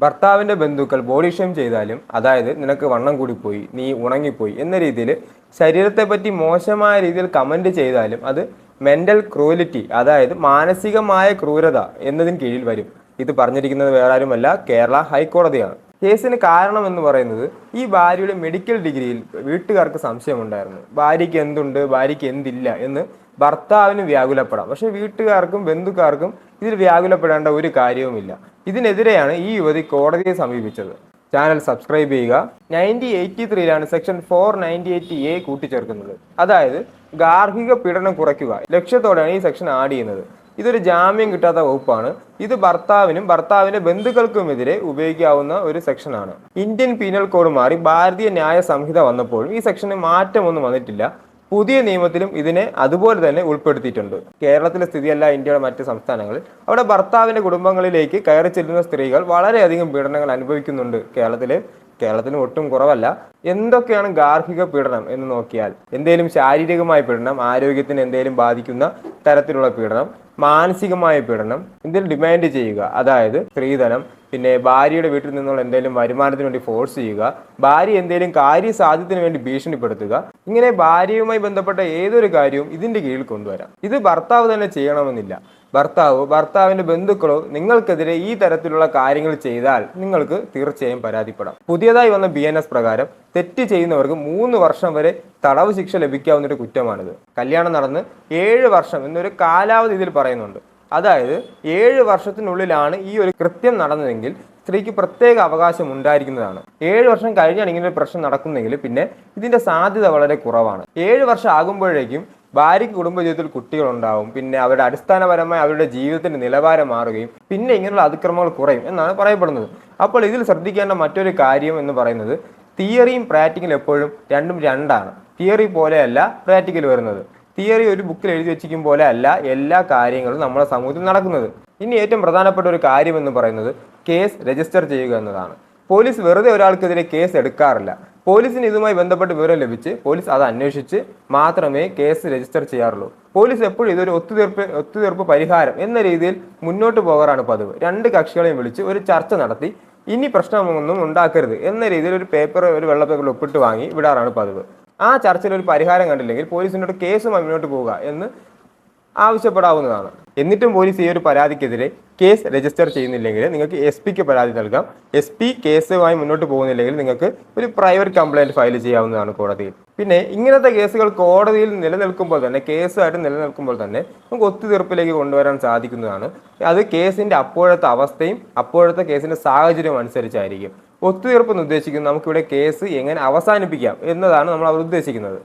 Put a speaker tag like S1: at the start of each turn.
S1: ഭർത്താവിന്റെ ബന്ധുക്കൾ body shame ചെയ്താലും അതായത് നിനക്ക് വണ്ണം കൂടിപ്പോയി നീ ഉണങ്ങിപ്പോയി എന്ന രീതിയിൽ ശരീരത്തെ പറ്റി മോശമായ രീതിയിൽ കമന്റ് ചെയ്താലും അത് മെന്റൽ ക്രൂലിറ്റി അതായത് മാനസികമായ ക്രൂരത എന്നതിന് കീഴിൽ വരും. ഇത് പറഞ്ഞിരിക്കുന്നത് വേറെ ആരുമല്ല കേരള ഹൈക്കോടതിയാണ്. കേസിന് കാരണം എന്ന് പറയുന്നത് ഈ ഭാര്യയുടെ മെഡിക്കൽ ഡിഗ്രിയിൽ വീട്ടുകാർക്ക് സംശയമുണ്ടായിരുന്നു. ഭാര്യയ്ക്ക് എന്തുണ്ട്? ഭാര്യയ്ക്ക് എന്തില്ല എന്ന് ഭർത്താവിന് വ്യാകുലപ്പെടാം. പക്ഷെ വീട്ടുകാർക്കും ബന്ധുക്കാർക്കും ഇതിൽ വ്യാകുലപ്പെടേണ്ട ഒരു കാര്യവുമില്ല. ഇതിനെതിരെയാണ് ഈ യുവതി കോടതിയെ സമീപിച്ചത്. ചാനൽ സബ്സ്ക്രൈബ് ചെയ്യുക. Ninety eighty ത്രീയിലാണ് section four ninety eighty A കൂട്ടിച്ചേർക്കുന്നത്. അതായത് ഗാർഹിക പീഡനം കുറയ്ക്കുക. ലക്ഷ്യത്തോടെയാണ് ഈ സെക്ഷൻ ആഡ് ചെയ്യുന്നത്. ഇതൊരു ജാമ്യം കിട്ടാത്ത വകുപ്പാണ്. ഇത് ഭർത്താവിനും ഭർത്താവിന്റെ ബന്ധുക്കൾക്കുമെതിരെ ഉപയോഗിക്കാവുന്ന ഒരു സെക്ഷനാണ്. ഇന്ത്യൻ പീനൽ കോഡ് മാറി ഭാരതീയ ന്യായ സംഹിത വന്നപ്പോഴും ഈ സെക്ഷന് മാറ്റമൊന്നും വന്നിട്ടില്ല. പുതിയ നിയമത്തിലും ഇതിനെ അതുപോലെ തന്നെ ഉൾപ്പെടുത്തിയിട്ടുണ്ട്. കേരളത്തിലെ സ്ഥിതിയല്ല ഇന്ത്യയുടെ മറ്റ് സംസ്ഥാനങ്ങളിൽ. അവിടെ ഭർത്താവിന്റെ കുടുംബങ്ങളിലേക്ക് കയറി ചെല്ലുന്ന സ്ത്രീകൾ വളരെയധികം പീഡനങ്ങൾ അനുഭവിക്കുന്നുണ്ട് കേരളത്തിൽ കേരളത്തിന് ഒട്ടും കുറവല്ല. എന്തൊക്കെയാണ് ഗാർഹിക പീഡനം എന്ന് നോക്കിയാൽ എന്തേലും ശാരീരികമായ പീഡനം ആരോഗ്യത്തിന് എന്തേലും ബാധിക്കുന്ന തരത്തിലുള്ള പീഡനം മാനസികമായ പീഡനം എന്തെങ്കിലും ഡിമാൻഡ് ചെയ്യുക അതായത് സ്ത്രീധനം പിന്നെ ഭാര്യയുടെ വീട്ടിൽ നിന്നുള്ള എന്തെങ്കിലും വരുമാനത്തിന് വേണ്ടി ഫോഴ്സ് ചെയ്യുക ഭാര്യ എന്തെങ്കിലും കാര്യസാധ്യത്തിന് വേണ്ടി ഭീഷണിപ്പെടുത്തുക ഇങ്ങനെ ഭാര്യയുമായി ബന്ധപ്പെട്ട ഏതൊരു കാര്യവും ഇതിന്റെ കീഴിൽ കൊണ്ടുവരാം. ഇത് ഭർത്താവ് തന്നെ ചെയ്യണമെന്നില്ല. ഭർത്താവോ ഭർത്താവിന്റെ ബന്ധുക്കളോ നിങ്ങൾക്കെതിരെ ഈ തരത്തിലുള്ള കാര്യങ്ങൾ ചെയ്താൽ നിങ്ങൾക്ക് തീർച്ചയായും പരാതിപ്പെടാം. പുതിയതായി വന്ന ബി പ്രകാരം തെറ്റ് ചെയ്യുന്നവർക്ക് മൂന്ന് വർഷം വരെ തടവ് ശിക്ഷ ലഭിക്കാവുന്ന ഒരു കുറ്റമാണിത്. കല്യാണം നടന്ന് ഏഴ് വർഷം എന്നൊരു കാലാവധി ഇതിൽ പറയുന്നുണ്ട്. അതായത് ഏഴ് വർഷത്തിനുള്ളിലാണ് ഈ ഒരു കൃത്യം നടന്നതെങ്കിൽ സ്ത്രീക്ക് പ്രത്യേക അവകാശം ഉണ്ടായിരിക്കുന്നതാണ്. ഏഴ് വർഷം കഴിഞ്ഞാണ് ഇങ്ങനെ ഒരു പ്രശ്നം നടക്കുന്നെങ്കിൽ പിന്നെ ഇതിന്റെ സാധ്യത വളരെ കുറവാണ്. ഏഴ് വർഷം ആകുമ്പോഴേക്കും ഭാര്യയ്ക്ക് കുടുംബജീവിതത്തിൽ കുട്ടികളുണ്ടാവും. പിന്നെ അവരുടെ അടിസ്ഥാനപരമായി അവരുടെ ജീവിതത്തിന്റെ നിലവാരം മാറുകയും പിന്നെ ഇങ്ങനെയുള്ള അതിക്രമങ്ങൾ കുറയും എന്നാണ് പറയപ്പെടുന്നത്. അപ്പോൾ ഇതിൽ ശ്രദ്ധിക്കേണ്ട മറ്റൊരു കാര്യം എന്ന് പറയുന്നത് തിയറിയും പ്രാക്ടിക്കലും എപ്പോഴും രണ്ടും രണ്ടാണ്. തിയറി പോലെയല്ല പ്രാക്ടിക്കൽ വരുന്നത്. തിയറി ഒരു ബുക്കിൽ എഴുതി വെച്ചിരിക്കും പോലെ അല്ല എല്ലാ കാര്യങ്ങളും നമ്മുടെ സമൂഹത്തിൽ നടക്കുന്നത്. ഇനി ഏറ്റവും പ്രധാനപ്പെട്ട ഒരു കാര്യം എന്ന് പറയുന്നത് കേസ് രജിസ്റ്റർ ചെയ്യുക എന്നതാണ്. പോലീസ് വെറുതെ ഒരാൾക്കെതിരെ കേസ് എടുക്കാറില്ല. പോലീസിന് ഇതുമായി ബന്ധപ്പെട്ട് വിവരം ലഭിച്ച് പോലീസ് അത് അന്വേഷിച്ച് മാത്രമേ കേസ് രജിസ്റ്റർ ചെയ്യാറുള്ളൂ. പോലീസ് എപ്പോഴും ഇതൊരു ഒത്തുതീർപ്പ് ഒത്തുതീർപ്പ് പരിഹാരം എന്ന രീതിയിൽ മുന്നോട്ട് പോകാറാണ് പതിവ്. രണ്ട് കക്ഷികളെയും വിളിച്ച് ഒരു ചർച്ച നടത്തി ഇനി പ്രശ്നമൊന്നും ഉണ്ടാക്കരുത് എന്ന രീതിയിൽ ഒരു പേപ്പർ ഒരു വെള്ള പേപ്പറിൽ ഒപ്പിട്ട് വാങ്ങി വിടാറാണ് പതിവ്. ആ ചർച്ചയിൽ ഒരു പരിഹാരം കണ്ടില്ലെങ്കിൽ പോലീസിനോട് കേസുമായി മുന്നോട്ട് പോവുക എന്ന് ആവശ്യപ്പെടാവുന്നതാണ്. എന്നിട്ടും പോലീസ് ഈ ഒരു പരാതിക്കെതിരെ കേസ് രജിസ്റ്റർ ചെയ്യുന്നില്ലെങ്കിൽ നിങ്ങൾക്ക് എസ് പിക്ക് പരാതി നൽകാം. എസ് പി കേസുമായി മുന്നോട്ട് പോകുന്നില്ലെങ്കിൽ നിങ്ങൾക്ക് ഒരു പ്രൈവറ്റ് കംപ്ലൈന്റ് ഫയൽ ചെയ്യാവുന്നതാണ് കോടതിയിൽ. പിന്നെ ഇങ്ങനത്തെ കേസുകൾ കോടതിയിൽ നിലനിൽക്കുമ്പോൾ തന്നെ കേസുമായിട്ട് നിലനിൽക്കുമ്പോൾ തന്നെ നമുക്ക് ഒത്തുതീർപ്പിലേക്ക് കൊണ്ടുവരാൻ സാധിക്കുന്നതാണ്. അത് കേസിന്റെ അപ്പോഴത്തെ അവസ്ഥയും അപ്പോഴത്തെ കേസിന്റെ സാഹചര്യവും അനുസരിച്ചായിരിക്കും. ഒത്തുതീർപ്പ് എന്ന് ഉദ്ദേശിക്കുന്നത് നമുക്കിവിടെ കേസ് എങ്ങനെ അവസാനിപ്പിക്കാം എന്നതാണ് നമ്മൾ അവർ ഉദ്ദേശിക്കുന്നത്.